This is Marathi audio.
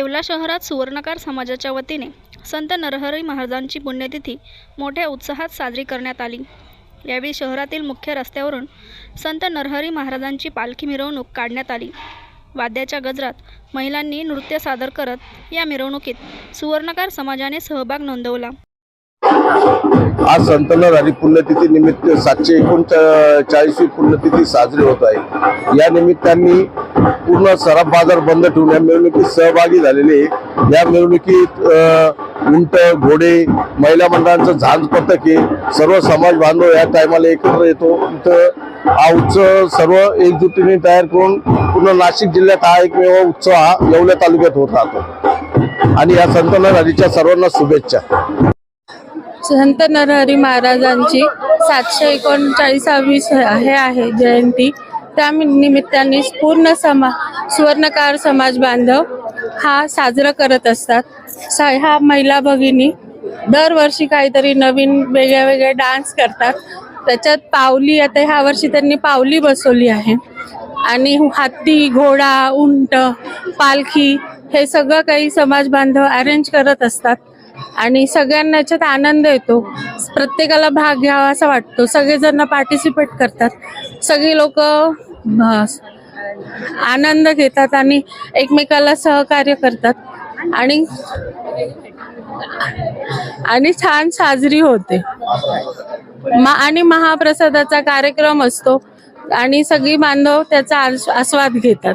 येवला शहरात सुवर्णकार समाजाच्या वतीने संत नरहरी महाराजांची पुण्यतिथी मोठ्या उत्साहात साजरी करण्यात आली. यावेळी शहरातील मुख्य रस्त्यावरून संत नरहरी महाराजांची पालखी मिरवणूक काढण्यात आली. वाद्याच्या गजरात महिलांनी नृत्य सादर करत या मिरवणुकीत सुवर्णकार समाजाने सहभाग नोंदवला. आज संत आणि पुण्यतिथी निमित्त सातशे एकोणचाळीसवी पुण्यतिथी साजरी होत आहे. या निमित्ताने पूर्ण सराफ बाजार बंद ठेवून या मिरवणुकीत सहभागी झालेले या मिरवणुकीत उंट घोडे महिला मंडळांचं झांज पथके सर्व समाज बांधव या टायमाला एकत्र येतो. इथं हा उत्सव सर्व एकजुटीने तयार करून पूर्ण नाशिक जिल्ह्यात हा एकमेव उत्सव हा येवल्या तालुक्यात होत राहतो. आणि या संत नरहरीच्या सर्वांना शुभेच्छा. संत नरहरी महाराजांची सातशे एकोणचाळीसावी हे आहे जयंती. त्या निमित्ताने पूर्ण समा सुवर्णकार समाज बांधव हा साजरा करत असतात. सा ह्या महिला भगिनी दरवर्षी काहीतरी नवीन वेगळ्या वेगळे डान्स करतात. त्याच्यात पावली आता ह्या वर्षी त्यांनी पावली बसवली आहे. आणि हत्ती घोडा उंट पालखी हे सगळं काही समाज बांधव अरेंज करत असतात. आणि सगळ्यांना याच्यात आनंद येतो. प्रत्येकाला भाग घ्यावा असा वाटतो. सगळेजण पार्टिसिपेट करतात. सगळी लोक आनंद घेतात आणि एकमेकाला सहकार्य करतात. आणि आणि छान साजरी होते. मा आणि महाप्रसादाचा कार्यक्रम असतो. आणि सगळी बांधव त्याचा आस्वाद घेतात.